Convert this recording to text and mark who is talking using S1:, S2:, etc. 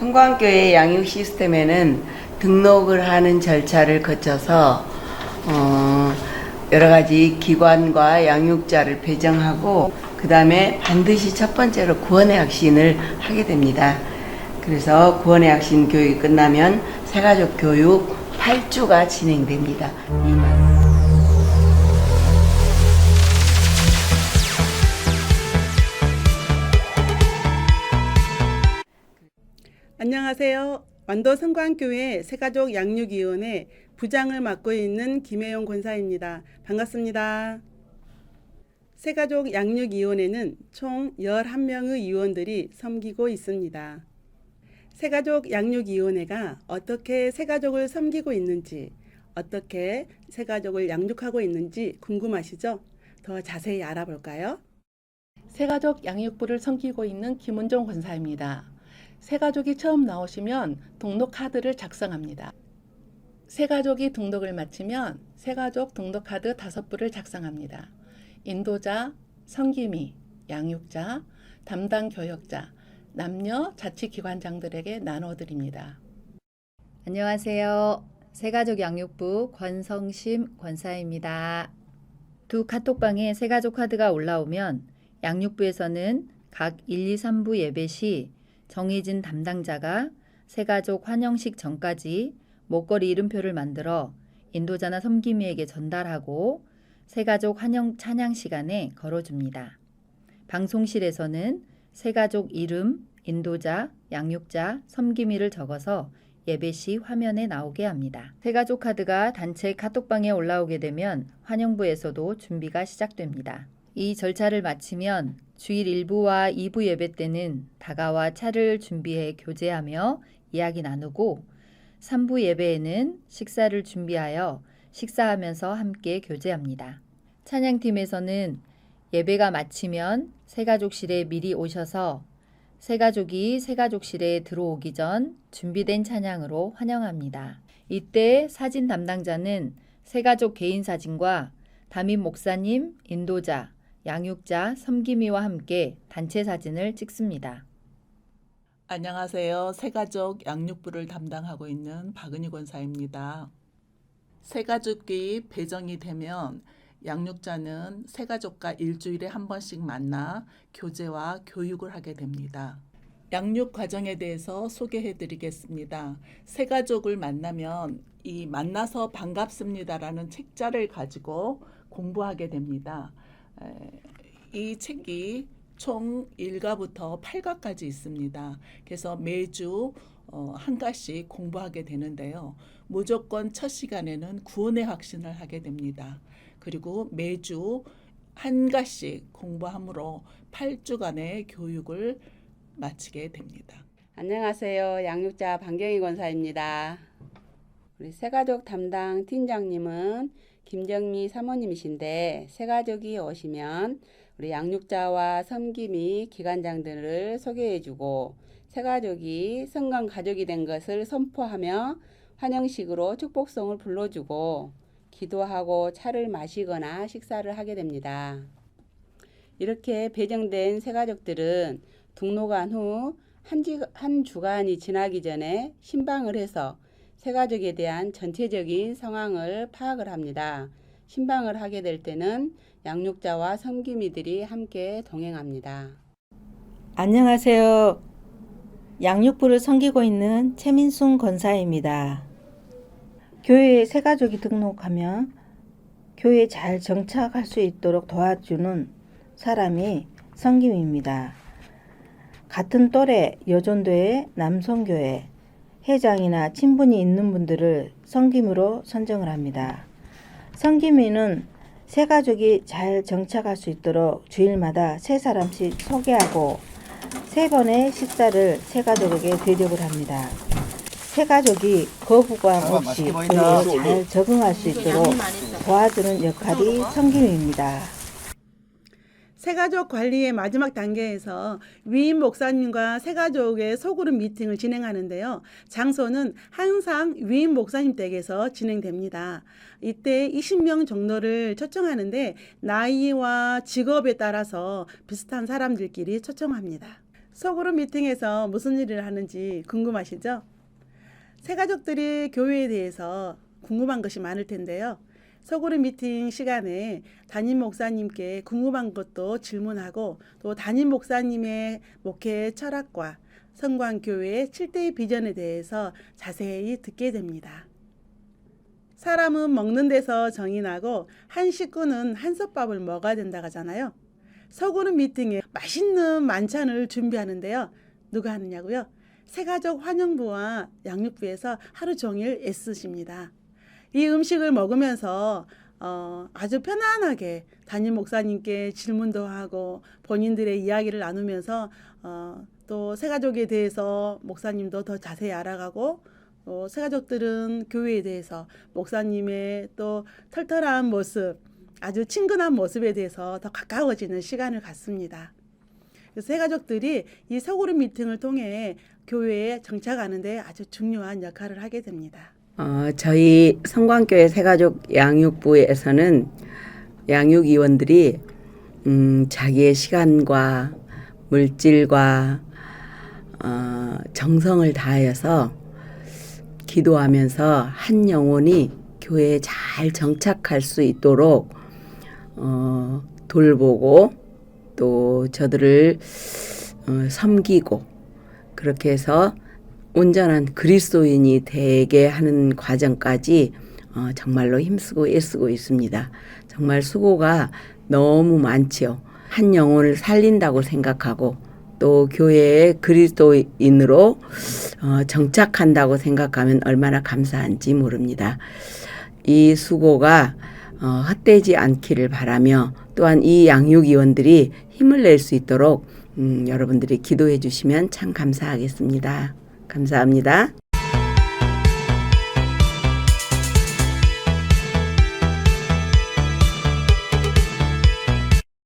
S1: 성광교회 양육 시스템에는 등록을 하는 절차를 거쳐서 어, 여러 가지 기관과 양육자를 배정하고 그 다음에 반드시 첫 번째로 구원의 확신을 하게 됩니다. 그래서 구원의 확신 교육이 끝나면 새가족 교육 8주가 진행됩니다.
S2: 안녕하세요. 완도 성광교회 새가족 양육위원회 부장을 맡고 있는 김혜영 권사입니다. 반갑습니다. 새가족 양육위원회는 총 11명의 위원들이 섬기고 있습니다. 새가족 양육위원회가 어떻게 새가족을 섬기고 있는지, 어떻게 새가족을 양육하고 있는지 궁금하시죠? 더 자세히 알아볼까요?
S3: 새가족 양육부를 섬기고 있는 김은종 권사입니다. 새 가족이 처음 나오시면 등록 카드를 작성합니다. 새 가족이 등록을 마치면 새 가족 등록 카드 다섯 부를 작성합니다. 인도자, 성기미, 양육자, 담당 교역자, 남녀 자치기관장들에게 나눠드립니다.
S4: 안녕하세요. 새가족 양육부 권성심 권사입니다. 두 카톡방에 새가족 카드가 올라오면 양육부에서는 각 1, 2, 3부 예배 시 정해진 담당자가 새가족 환영식 전까지 목걸이 이름표를 만들어 인도자나 섬김이에게 전달하고 새가족 환영 찬양 시간에 걸어줍니다. 방송실에서는 새가족 이름, 인도자, 양육자, 섬김이를 적어서 예배 시 화면에 나오게 합니다. 새가족 카드가 단체 카톡방에 올라오게 되면 환영부에서도 준비가 시작됩니다. 이 절차를 마치면 주일 1부와 2부 예배 때는 다가와 차를 준비해 교제하며 이야기 나누고 3부 예배에는 식사를 준비하여 식사하면서 함께 교제합니다. 찬양팀에서는 예배가 마치면 새가족실에 미리 오셔서 새가족이 새가족실에 들어오기 전 준비된 찬양으로 환영합니다. 이때 사진 담당자는 새가족 개인 사진과 담임 목사님, 인도자, 양육자, 섬김이와 함께 단체 사진을 찍습니다.
S5: 안녕하세요. 새가족 양육부를 담당하고 있는 박은희 권사입니다. 새가족이 배정이 되면 양육자는 새가족과 일주일에 한 번씩 만나 교제와 교육을 하게 됩니다. 양육 과정에 대해서 소개해 드리겠습니다. 새 가족을 만나면 이 만나서 반갑습니다라는 책자를 가지고 공부하게 됩니다. 에, 이 책이 총 1가부터 8가까지 있습니다. 그래서 매주 어, 한 가씩 공부하게 되는데요. 무조건 첫 시간에는 구원의 확신을 하게 됩니다. 그리고 매주 한 가씩 공부함으로 8주간의 교육을 마치게 됩니다.
S6: 안녕하세요. 양육자 방경희 권사입니다. 우리 새가족 담당 팀장님은 김정미 사모님이신데 새가족이 오시면 우리 양육자와 섬김이 기관장들을 소개해주고 새가족이 성강 가족이 된 것을 선포하며 환영식으로 축복성을 불러주고 기도하고 차를 마시거나 식사를 하게 됩니다. 이렇게 배정된 새가족들은 등록한 후 한, 한 주간이 지나기 전에 신방을 해서 새가족에 대한 전체적인 상황을 파악을 합니다. 신방을 하게 될 때는 양육자와 섬김이들이 함께 동행합니다.
S7: 안녕하세요. 양육부를 섬기고 있는 최민순 권사입니다. 교회에 새가족이 등록하면 교회에 잘 정착할 수 있도록 도와주는 사람이 성김입니다. 같은 또래 여전도의 남성교회 회장이나 친분이 있는 분들을 성김으로 선정을 합니다. 성김이는 새 가족이 잘 정착할 수 있도록 주일마다 세 사람씩 소개하고 세 번의 식사를 새 가족에게 대접을 합니다. 새 가족이 거부감 없이 교회에 잘 적응할 수 있도록 도와주는 역할이 성김입니다.
S2: 새가족 관리의 마지막 단계에서 위임 목사님과 새가족의 소그룹 미팅을 진행하는데요. 장소는 항상 위임 목사님 댁에서 진행됩니다. 이때 20명 정도를 초청하는데 나이와 직업에 따라서 비슷한 사람들끼리 초청합니다. 소그룹 미팅에서 무슨 일을 하는지 궁금하시죠? 새가족들이 교회에 대해서 궁금한 것이 많을 텐데요. 소그룹 미팅 시간에 담임 목사님께 궁금한 것도 질문하고 또 담임 목사님의 목회 철학과 성광교회의 7대의 비전에 대해서 자세히 듣게 됩니다. 사람은 먹는 데서 정이 나고 한 식구는 한솥밥을 먹어야 된다 하잖아요. 소그룹 미팅에 맛있는 만찬을 준비하는데요. 누가 하느냐고요? 새가족 환영부와 양육부에서 하루 종일 애쓰십니다. 이 음식을 먹으면서 어, 아주 편안하게 담임 목사님께 질문도 하고 본인들의 이야기를 나누면서 어, 또 새가족에 대해서 목사님도 더 자세히 알아가고 또 새가족들은 교회에 대해서 목사님의 또 털털한 모습 아주 친근한 모습에 대해서 더 가까워지는 시간을 갖습니다. 새가족들이 이 소그룹 미팅을 통해 교회에 정착하는 데 아주 중요한 역할을 하게 됩니다.
S1: 어, 저희 성광교회 새가족 양육부에서는 양육위원들이 음, 자기의 시간과 물질과 어, 정성을 다하여서 기도하면서 한 영혼이 교회에 잘 정착할 수 있도록 어, 돌보고 또 저들을 어, 섬기고 그렇게 해서 온전한 그리스도인이 되게 하는 과정까지 어, 정말로 힘쓰고 애쓰고 있습니다. 정말 수고가 너무 많지요. 한 영혼을 살린다고 생각하고 또 교회의 그리스도인으로 어, 정착한다고 생각하면 얼마나 감사한지 모릅니다. 이 수고가 어, 헛되지 않기를 바라며 또한 이 양육위원들이 힘을 낼 수 있도록 음, 여러분들이 기도해 주시면 참 감사하겠습니다. 감사합니다.